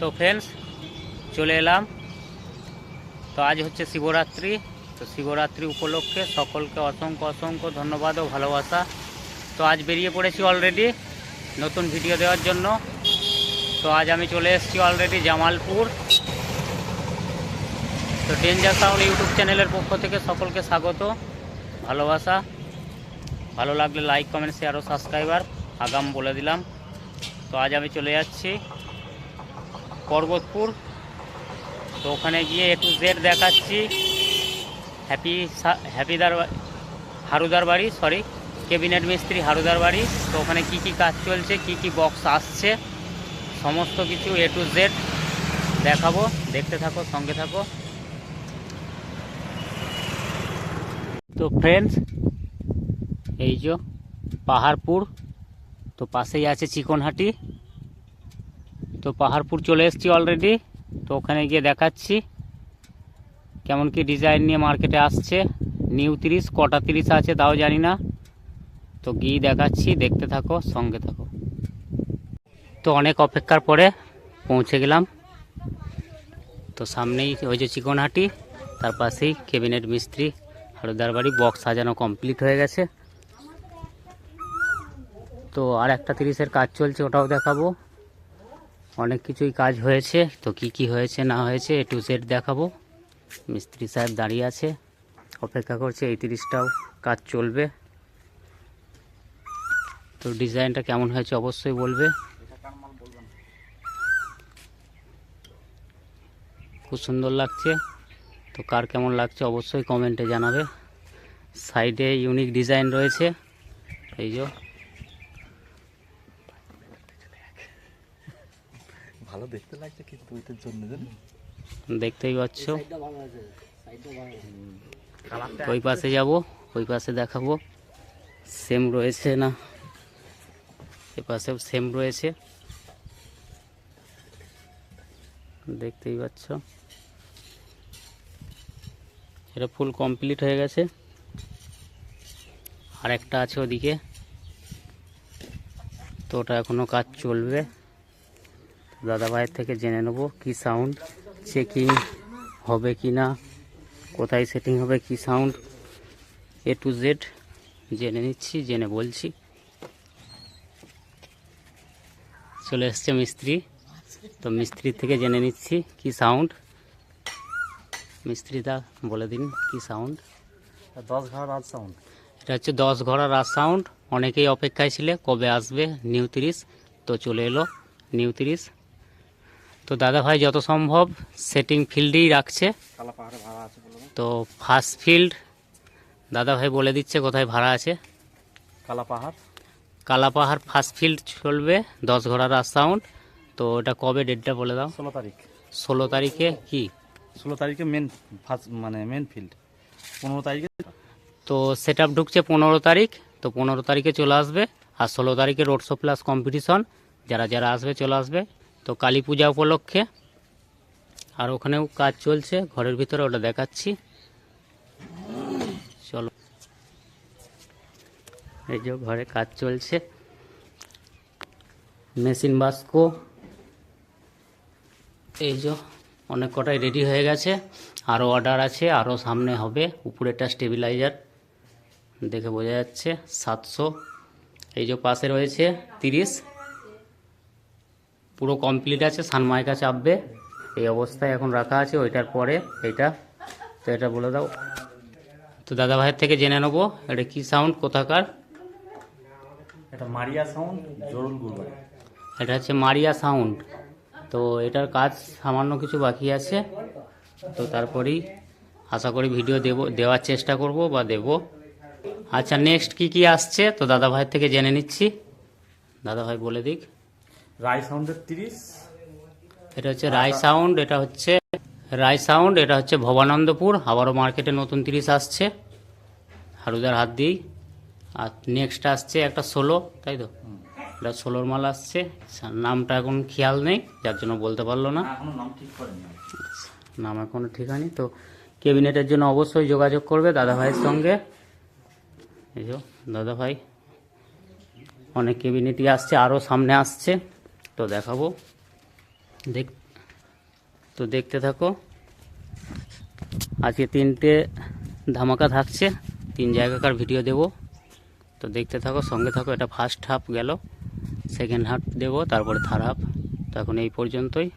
তো ফ্রেন্ডস চলে এলাম। তো আজ হচ্ছে শিবরাত্রি। তো শিবরাত্রি উপলক্ষে সকলকে অসংখ্য অসংখ্য ধন্যবাদ ও ভালোবাসা। তো আজ বেরিয়ে পড়েছি অলরেডি নতুন ভিডিও দেওয়ার জন্য। তো আজ আমি চলে এসেছি অলরেডি জামালপুর। তো ডেঞ্জার সাউন্ড ইউটিউব চ্যানেলের পক্ষ থেকে সকলকে স্বাগত, ভালোবাসা। ভালো লাগলে লাইক কমেন্ট শেয়ার ও সাবস্ক্রাইবার আগাম বলে দিলাম। তো আজ আমি চলে যাচ্ছি। পর্বতপুর। তো ওখানে গিয়ে একটু জেড দেখাচ্ছি। হ্যাপি হ্যাপিদার হারুদার বাড়ি সরি ক্যাবিনেট মিস্ত্রি হারুদার বাড়ি। তো ওখানে কি কি কাজ চলছে, কি কি বক্স আসছে, সমস্ত কিছু এ টু জেড দেখাবো। দেখতে থাকো, সঙ্গে থাকো। তো ফ্রেন্ডস এই যে পাহাড়পুর, তো পাশেই আছে চিকনহাটি। তো পাহাড়পুর চলে এসেছি অলরেডি তো ওখানে গিয়ে দেখাচ্ছি কেমন কি ডিজাইন নিয়ে মার্কেটে আসছে। নিউ তিরিশ, কটা তিরিশ আছে তাও জানি না। তো গিয়ে দেখাচ্ছি, দেখতে থাকো, সঙ্গে থাকো। তো অনেক অপেক্ষার পরে পৌঁছে গেলাম। তো সামনেই ওই যে চিকনহাটি, তার পাশেই ক্যাবিনেট মিস্ত্রি, হারুদার বাড়ি বক্স সাজানো কমপ্লিট হয়ে গেছে। তো আর একটা তিরিশের কাজ চলছে, ওটাও দেখাবো। অনেক কিছুই কাজ হয়েছে। তো কি কি হয়েছে, না হয়েছে এ টু জেড দেখাবো। মিস্ত্রি সাহেব দাঁড়িয়ে আছে, অপেক্ষা করছে, এই তিরিশটাও কাজ চলবে। তো ডিজাইনটা কেমন হয়েছে অবশ্যই বলবে। খুব সুন্দর লাগছে। তো কার কেমন লাগছে অবশ্যই কমেন্টে জানাবে। সাইডে ইউনিক ডিজাইন রয়েছে। এই যে ভালো দেখতে লাগছে কিন্তু ওইটার জন্য দেখতেই পাচ্ছ। ওই পাশে যাব ওই পাশে দেখাবো। সেম রয়েছে না? এ পাশেও সেম রয়েছে। দেখতেই পাচ্ছ। এটা ফুল কমপ্লিট হয়ে গেছে। আর একটা আছে ওদিকে। তো ওটা এখনও কাজ চলবে। দাদা ভাইয়ের থেকে জেনে নেব কি সাউন্ড চেকিং হবে কি না কোথায় সেটিং হবে কি সাউন্ড এ টু জেড জেনে নিচ্ছি জেনে বলছি। চলে এসছে মিস্ত্রি তো মিস্ত্রির থেকে জেনে নিচ্ছি কি সাউন্ড মিস্ত্রিটা বলে দিন কি সাউন্ড দশ ঘর রাজ সাউন্ড এটা হচ্ছে দশ ঘোড়া রাজ সাউন্ড অনেকেই অপেক্ষায় ছিলে কবে আসবে? নিউ তিরিশ। তো চলে এলো নিউ তিরিশ। তো দাদা ভাই যত সম্ভব সেটিং ফিল্ডেই রাখছে। তো ফার্স্ট ফিল্ড দাদা ভাই বলে দিচ্ছে কোথায় ভাড়া আছে। কালাপাহাড় কালাপাহাড় ফার্স্ট ফিল্ড চলবে দশ ঘোড়া রাজ সাউন্ড তো এটা কবে ডেটটা বলে দাও? ষোলো তারিখ। ষোলো তারিখে কি? ষোলো তারিখে মেন ফার্স্ট মানে মেন ফিল্ড পনেরো তারিখে? তো সেট আপ ঢুকছে পনেরো তারিখ। তো পনেরো তারিখে চলে আসবে। আর ষোলো তারিখে রোড শো প্লাস কম্পিটিশন যারা যারা আসবে চলে আসবে। তো কালী পূজা উপলক্ষে আর ওখানেও কাজ চলছে, ঘরের ভিতরে ওটা দেখাচ্ছি। চলো। এই যে ঘরে কাজ চলছে। মেশিন, বাস্কো। এই যে অনেক কটাই রেডি হয়ে গেছে। আরও অর্ডার আছে আরও সামনে হবে। উপরেটা স্টেবিলাইজার। দেখে বোঝা যাচ্ছে, সাতশো। এই যে পাশে রয়েছে তিরিশ। পুরো কমপ্লিট আছে সানমাইকা চাপবে এই অবস্থায় এখন রাখা আছে ওইটার পরে এইটা। তো এটা বলে দাও। তো দাদা ভাইয়ের থেকে জেনে নেব এটা কী সাউন্ড কোথাকার? এটা মারিয়া সাউন্ড জরুল এটা হচ্ছে মারিয়া সাউন্ড তো এটার কাজ সামান্য কিছু বাকি আছে। তো তারপরেই আশা করি ভিডিও দেব দেওয়ার চেষ্টা করব বা দেব। আচ্ছা নেক্সট কি কি আসছে? তো দাদা ভাইয়ের থেকে জেনে নিচ্ছি। দাদা ভাই বলে দিক। রায় সাউন্ডের তিরিশ। এটা হচ্ছে রায় সাউন্ড এটা হচ্ছে রায় সাউন্ড এটা হচ্ছে ভবানন্দপুর। আবারও মার্কেটে নতুন তিরিশ আসছে। হারুদার হাত দিয়েই। আর নেক্সট আসছে একটা ষোলো তাই তো? এটা ষোলোর মাল আসছে। নামটা এখন খেয়াল নেই যার জন্য বলতে পারল না। নাম করেনি। নাম এখনও ঠিক হয়নি। তো ক্যাবিনেটের জন্য অবশ্যই যোগাযোগ করবে দাদা ভাইয়ের সঙ্গে। এই যে দাদা ভাই অনেক ক্যাবিনেটই আসছে আরও সামনে আসছে। তো দেখাবো। দেখ, তো দেখতে থাকো। আজকে তিনটে ধামাকা থাকছে, তিন জায়গাকার ভিডিও দেব। তো দেখতে থাকো, সঙ্গে থাকো, এটা ফার্স্ট হাফ গেল সেকেন্ড হাফ দেব, তারপরে থার্ড হাফ তো এখন এই পর্যন্তই।